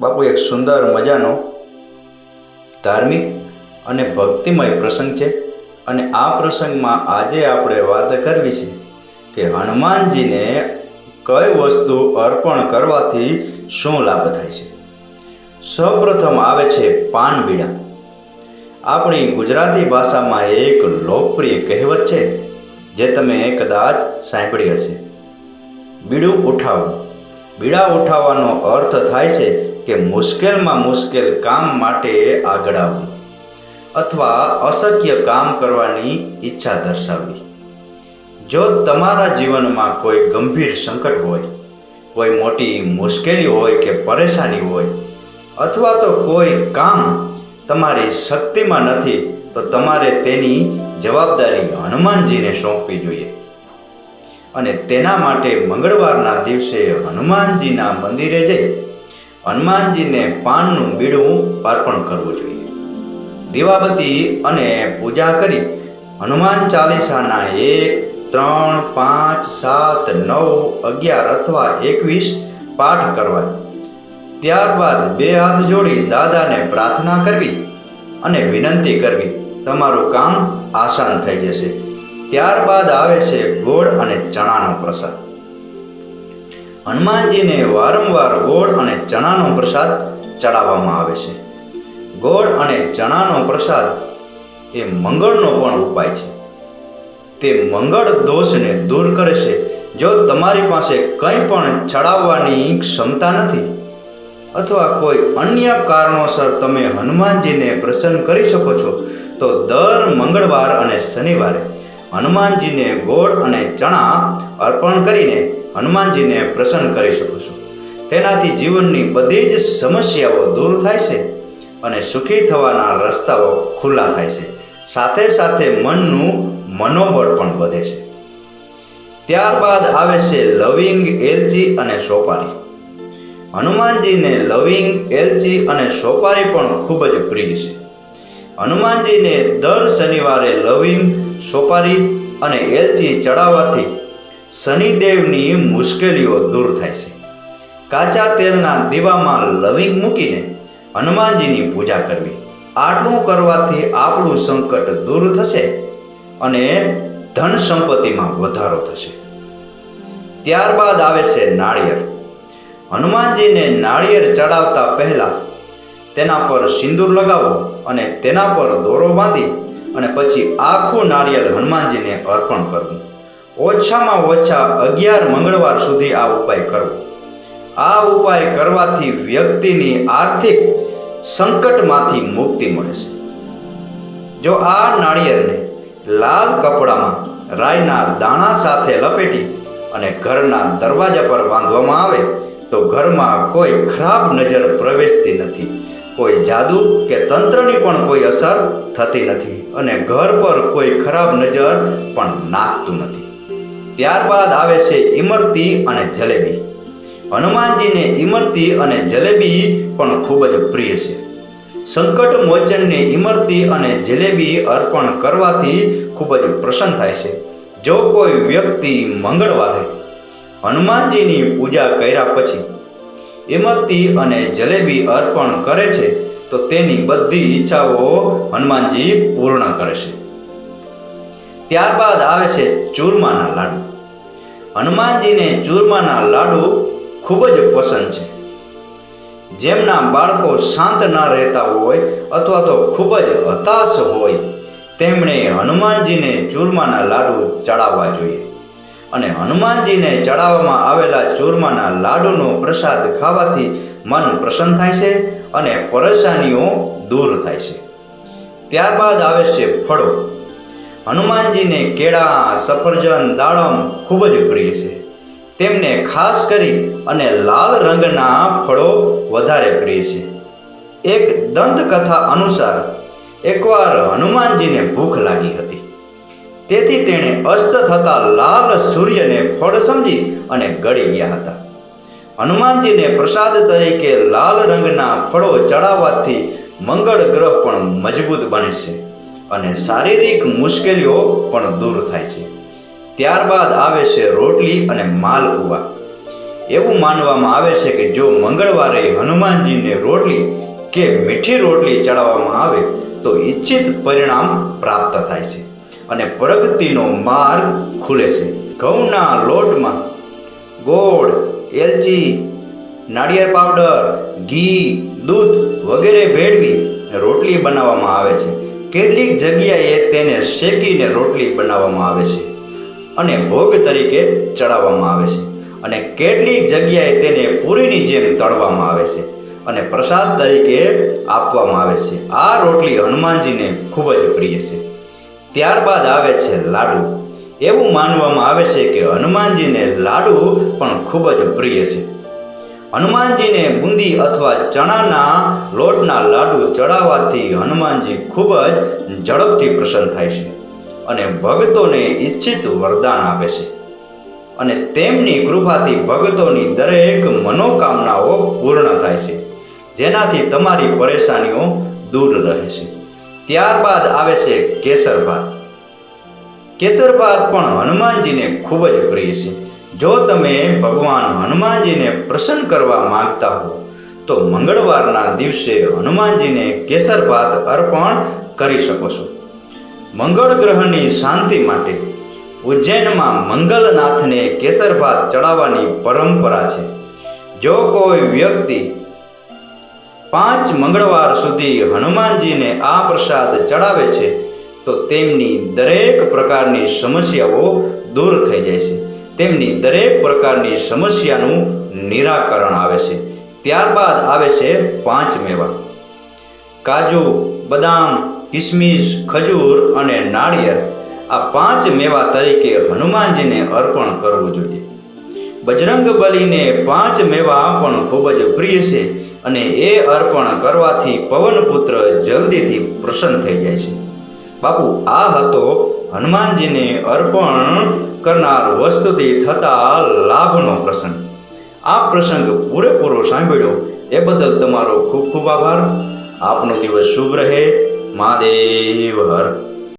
બાપુ, એક સુંદર મજાનો ધાર્મિક અને ભક્તિમય પ્રસંગ છે અને આ પ્રસંગમાં આજે આપણે વાત કરવી છે કે હનુમાનજીને કઈ વસ્તુ અર્પણ કરવાથી શું લાભ થાય છે? સૌપ્રથમ આવે છે પાન બીડા. આપણી ગુજરાતી ભાષામાં એક લોકપ્રિય કહેવત છે જે તમે કદાચ સાંભળી હશે. બીડું ઉઠાવવું બીડા ઉઠાવવાનો અર્થ થાય છે કે મુશ્કેલમાં મુશ્કેલ કામ માટે આગળ આવવું અથવા અશક્ય કામ કરવાની ઈચ્છા દર્શાવવી. જો તમારા જીવનમાં કોઈ ગંભીર સંકટ હોય, કોઈ મોટી મુશ્કેલી હોય કે પરેશાની હોય, અથવા તો કોઈ કામ તમારી શક્તિમાં નથી, તો તમારે તેની જવાબદારી હનુમાનજીને સોંપવી જોઈએ. અને તેના માટે મંગળવારના દિવસે હનુમાનજીના મંદિરે જઈ હનુમાનજીને પાનનું બીડું અર્પણ કરવું જોઈએ. દીવાબત્તી અને પૂજા કરી હનુમાન ચાલીસાના એક, ત્રણ, પાંચ, સાત, નવ, અગિયાર અથવા એકવીસ પાઠ કરવા. ત્યારબાદ બે હાથ જોડી દાદાને પ્રાર્થના કરવી અને વિનંતી કરવી. તમારું કામ આસાન થઈ જશે. ત્યારબાદ આવે છે ગોળ અને ચણાનો પ્રસાદ. હનુમાનજીને વારંવાર ગોળ અને ચણાનો પ્રસાદ ચડાવવામાં આવે છે. ગોળ અને ચણાનો પ્રસાદ એ મંગળનો પણ ઉપાય છે. તે મંગળ દોષને દૂર કરે છે. જો તમારી પાસે કંઈ પણ ચડાવવાની ક્ષમતા નથી અથવા કોઈ અન્ય કારણોસર તમે હનુમાનજીને પ્રસન્ન કરી શકો છો, તો દર મંગળવાર અને શનિવારે હનુમાનજીને ગોળ અને ચણા અર્પણ કરીને હનુમાનજીને પ્રસન્ન કરી શકું છું. તેનાથી જીવનની બધી જ સમસ્યાઓ દૂર થાય છે અને સુખી થવાના રસ્તાઓ ખુલ્લા થાય છે. સાથે સાથે મનનું મનોબળ પણ વધે છે. ત્યારબાદ આવે છે લવિંગ, એલચી અને સોપારી. હનુમાનજીને લવિંગ, એલચી અને સોપારી પણ ખૂબ જ પ્રિય છે. હનુમાનજીને દર શનિવારે લવિંગ, સોપારી અને એલચી ચડાવવાથી શનિદેવની મુશ્કેલીઓ દૂર થાય છે. કાચા તેલના દીવામાં લવિંગ મૂકીને હનુમાનજીની પૂજા કરવી. આટલું કરવાથી આપણું સંકટ દૂર થશે અને ધન સંપત્તિમાં વધારો થશે. ત્યારબાદ આવે છે નાળિયેર. હનુમાનજીને નાળિયેર ચડાવતા પહેલાં તેના પર સિંદૂર લગાવો અને તેના પર દોરો બાંધી અને પછી આખું નાળિયેર હનુમાનજીને અર્પણ કરવું. ઓછામાં ઓછા અગિયાર મંગળવાર સુધી આ ઉપાય કરવો. આ ઉપાય કરવાથી વ્યક્તિની આર્થિક સંકટમાંથી મુક્તિ મળે છે. જો આ નાળિયેરને લાલ કપડામાં, રાયના દાણા સાથે લપેટી અને ઘરના દરવાજા પર બાંધવામાં આવે, તો ઘરમાં કોઈ ખરાબ નજર પ્રવેશતી નથી. કોઈ જાદુ કે તંત્રની પણ કોઈ અસર થતી નથી અને ઘર પર કોઈ ખરાબ નજર પણ નાખતું નથી. ત્યારબાદ આવે છે ઇમરતી અને જલેબી. હનુમાનજીને ઇમરતી અને જલેબી પણ ખૂબ જ પ્રિય છે. સંકટ મોચનને ઇમરતી અને જલેબી અર્પણ કરવાથી ખૂબ જ પ્રસન્ન થાય છે. જો કોઈ વ્યક્તિ મંગળવારે હનુમાનજીની પૂજા કર્યા પછી ઇમરતી અને જલેબી અર્પણ કરે છે, તો તેની બધી ઈચ્છાઓ હનુમાનજી પૂર્ણ કરે છે. ત્યારબાદ આવે છે ચૂરમાના લાડુ. હનુમાનજીને ચૂરમાના લાડુ ખૂબ જ પસંદ છે. જેમના બાળકો શાંત ના રહેતા હોય અથવા તો ખૂબ જ હતાશ હોય, તેમણે હનુમાનજીને ચૂરમાના લાડુ ચડાવવા જોઈએ. અને હનુમાનજીને ચડાવવામાં આવેલા ચૂરમાના લાડુનો પ્રસાદ ખાવાથી મન પ્રસન્ન થાય છે અને પરેશાનીઓ દૂર થાય છે. ત્યારબાદ આવે છે ફળો. હનુમાનજીને કેળા, સફરજન, દાડમ ખૂબ જ પ્રિય છે. તેમને ખાસ કરી અને લાલ રંગના ફળો વધારે પ્રિય છે. એક દંતકથા અનુસાર, એકવાર હનુમાનજીને ભૂખ લાગી હતી. તેથી તેણે અસ્ત થતા લાલ સૂર્યને ફળ સમજી અને ગળી ગયા હતા. હનુમાનજીને પ્રસાદ તરીકે લાલ રંગના ફળો ચડાવવાથી મંગળ ગ્રહ પણ મજબૂત બને છે. અને શારીરિક મુશ્કેલીઓ પણ દૂર થાય છે. ત્યારબાદ આવે છે રોટલી અને માલપુવા એવું માનવામાં આવે છે કે જો મંગળવારે હનુમાનજીને રોટલી કે મીઠી રોટલી ચડાવવામાં આવે, તો ઈચ્છિત પરિણામ પ્રાપ્ત થાય છે અને પ્રગતિનો માર્ગ ખુલે છે. ઘઉંના લોટમાં ગોળ, એલચી, નાળિયેર પાવડર, ઘી, દૂધ વગેરે ભેળવી રોટલી બનાવવામાં આવે છે. કેટલીક જગ્યાએ તેને શેકીને રોટલી બનાવવામાં આવે છે અને ભોગ તરીકે ચડાવવામાં આવે છે અને કેટલીક જગ્યાએ તેને પૂરીની જેમ તળવામાં આવે છે અને પ્રસાદ તરીકે આપવામાં આવે છે. આ રોટલી હનુમાનજીને ખૂબ જ પ્રિય છે. ત્યારબાદ આવે છે લાડુ. એવું માનવામાં આવે છે કે હનુમાનજીને લાડુ પણ ખૂબ જ પ્રિય છે. હનુમાનજીને બુંદી અથવા ચણાના લોટના લાડુ ચડાવવાથી હનુમાનજી ખૂબ જ ઝડપથી પ્રસન્ન થાય છે અને ભક્તોને ઈચ્છિત વરદાન આપે છે. અને તેમની કૃપાથી ભક્તોની દરેક મનોકામનાઓ પૂર્ણ થાય છે, જેનાથી તમારી પરેશાનીઓ દૂર રહે છે. ત્યારબાદ આવે છે કેસર ભાત કેસર ભાત પણ હનુમાનજીને ખૂબ જ પ્રિય છે. જો તમે ભગવાન હનુમાનજીને પ્રસન્ન કરવા માંગતા હો, તો મંગળવારના દિવસે હનુમાનજીને કેસર ભાત અર્પણ કરી શકો છો. મંગળ ગ્રહની શાંતિ માટે ઉજ્જૈનમાં મંગલનાથને કેસર ભાત ચડાવવાની પરંપરા છે. જો કોઈ વ્યક્તિ પાંચ મંગળવાર સુધી હનુમાનજીને આ પ્રસાદ ચડાવે છે, તો તેમની દરેક પ્રકારની સમસ્યાઓ દૂર થઈ જાય છે. તેમની દરેક પ્રકારની સમસ્યાનું નિરાકરણ આવે છે. ત્યારબાદ આવે છે પાંચ મેવા. કાજુ, બદામ, કિસમિસ, ખજૂર અને નાળિયેર. આ પાંચ મેવા તરીકે હનુમાનજીને અર્પણ કરવું જોઈએ. બજરંગ બલીને પાંચ મેવા પણ ખૂબ જ પ્રિય છે અને એ અર્પણ કરવાથી પવનપુત્ર જલ્દીથી પ્રસન્ન થઈ જાય છે. બાપુ, આ હતો હનુમાનજીને અર્પણ કરનાર વસ્તુથી થતા લાભનો પ્રસંગ. આ પ્રસંગ પૂરેપૂરો સાંભળ્યો, એ બદલ તમારો ખૂબ ખૂબ આભાર. આપનો દિવસ શુભ રહે. મહાદેવ હર.